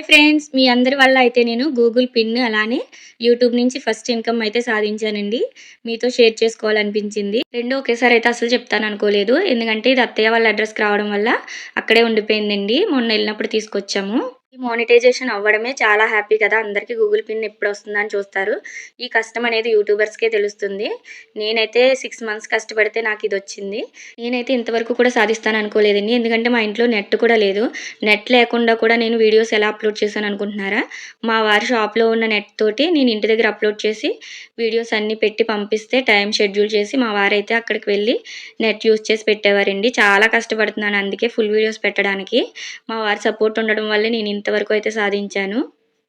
Hi friends మీ అందరి వల్ల అయితే నేను గూగుల్ పిన్ అలానే యూట్యూబ్ నుంచి ఫస్ట్ ఇన్కమ్ అయితే సాధించానండి. మీతో షేర్ చేసుకోవాలనిపించింది. రెండు ఒకేసారి అయితే అసలు చెప్తాను అనుకోలేదు. ఎందుకంటే ఇది అత్తయ్య వాళ్ళ అడ్రస్కి రావడం వల్ల అక్కడే ఉండిపోయిందండి. మొన్న వెళ్ళినప్పుడు తీసుకొచ్చాము. ఈ మానిటైజేషన్ అవ్వడమే చాలా హ్యాపీ కదా. అందరికీ గూగుల్ పిన్ ఎప్పుడు వస్తుందని చూస్తారు. ఈ కష్టం అనేది యూట్యూబర్స్కే తెలుస్తుంది. నేనైతే సిక్స్ మంత్స్ కష్టపడితే నాకు ఇది వచ్చింది నేనైతే ఇంతవరకు కూడా సాధిస్తాను అనుకోలేదండి. ఎందుకంటే మా ఇంట్లో నెట్ కూడా లేదు. నెట్ లేకుండా కూడా నేను వీడియోస్ ఎలా అప్లోడ్ చేశాను అనుకుంటున్నారా? మా వారి షాప్లో ఉన్న నెట్ తోటి నేను ఇంటి దగ్గర అప్లోడ్ చేసి వీడియోస్ అన్నీ పెట్టి పంపిస్తే టైం షెడ్యూల్ చేసి మా వారైతే అక్కడికి వెళ్ళి నెట్ యూస్ చేసి పెట్టేవారండి. చాలా కష్టపడుతున్నాను. అందుకే ఫుల్ వీడియోస్ పెట్టడానికి. మా వారి సపోర్ట్ ఉండడం వల్ల నేను ఇంతవరకు అయితే సాధించాను.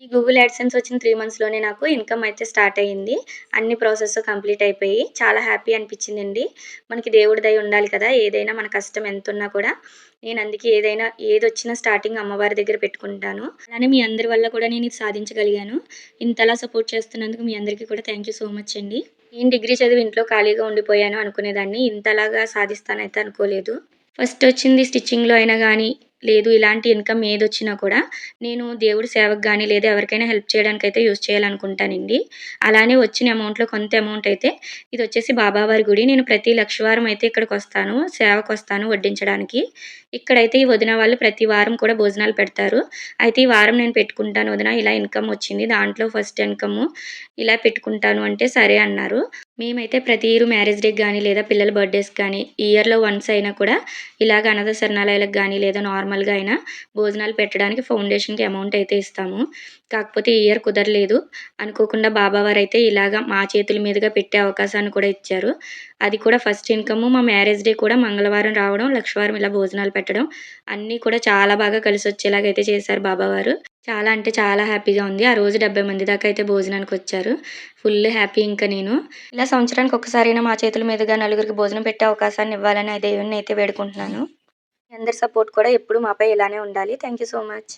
ఈ గూగుల్ యాడ్సెన్స్ వచ్చిన త్రీ మంత్స్లోనే నాకు ఇన్కమ్ అయితే స్టార్ట్ అయ్యింది. అన్ని ప్రాసెస్ కంప్లీట్ అయిపోయి చాలా హ్యాపీ అనిపించిందండి. మనకి దేవుడి దయ ఉండాలి కదా ఏదైనా మన కష్టం ఎంత ఉన్నా కూడా. నేను అందుకే ఏదైనా ఏది వచ్చినా స్టార్టింగ్ అమ్మవారి దగ్గర పెట్టుకుంటాను. అలానే మీ అందరి వల్ల కూడా నేను ఇది సాధించగలిగాను. ఇంతలా సపోర్ట్ చేస్తున్నందుకు మీ అందరికీ కూడా థ్యాంక్ యూ సో మచ్ అండి. నేను డిగ్రీ చదివి ఇంట్లో ఖాళీగా ఉండిపోయాను అనుకునేదాన్ని. ఇంతలాగా సాధిస్తానైతే అనుకోలేదు. ఫస్ట్ వచ్చింది స్టిచ్చింగ్లో అయినా కానీ లేదు ఇలాంటి ఇన్కమ్ ఏది వచ్చినా కూడా నేను దేవుడి సేవకు కానీ లేదా ఎవరికైనా హెల్ప్ చేయడానికి అయితే యూజ్ చేయాలనుకుంటానండి. అలానే వచ్చిన అమౌంట్లో కొంత అమౌంట్ అయితే ఇది వచ్చేసి బాబావారి గుడి. నేను ప్రతి లక్షవారం అయితే ఇక్కడికి వస్తాను సేవకు వస్తాను వడ్డించడానికి. ఇక్కడైతే ఈ వదిన వాళ్ళు ప్రతి వారం కూడా భోజనాలు పెడతారు. అయితే ఈ వారం నేను పెట్టుకుంటాను వదిన ఇలా ఇన్కమ్ వచ్చింది దాంట్లో ఫస్ట్ ఇన్కమ్ ఇలా పెట్టుకుంటాను అంటే సరే అన్నారు. మేమైతే ప్రతి ఇయర్ మ్యారేజ్ డేకి కానీ లేదా పిల్లల బర్త్డేస్ కానీ ఇయర్లో వన్స్ అయినా కూడా ఇలాగ అనాథ శరణాలయాలకు కానీ లేదా నార్మల్గా అయినా భోజనాలు పెట్టడానికి ఫౌండేషన్కి అమౌంట్ అయితే ఇస్తాము. కాకపోతే ఈ ఇయర్ కుదరలేదు. అనుకోకుండా బాబావారు అయితే ఇలాగ మా చేతుల మీదుగా పెట్టే అవకాశాన్ని కూడా ఇచ్చారు. అది కూడా ఫస్ట్ ఇన్కమ్ మా మ్యారేజ్ డే కూడా మంగళవారం రావడం లక్షవారం ఇలా భోజనాలు పెట్టడం అన్నీ కూడా చాలా బాగా కలిసి వచ్చేలాగైతే చేశారు బాబావారు. చాలా అంటే చాలా హ్యాపీగా ఉంది. ఆ రోజు డెబ్బై మంది దాకా అయితే భోజనానికి వచ్చారు. ఫుల్ హ్యాపీ ఇంకా నేను. ఇలా సంవత్సరానికి ఒక్కసారైనా మా చేతుల మీదుగా నలుగురికి భోజనం పెట్టే అవకాశాన్ని ఇవ్వాలని దేవుణ్ణి అయితే వేడుకుంటున్నాను. అందరి సపోర్ట్ కూడా ఎప్పుడు మాపై ఇలానే ఉండాలి. Thank you so much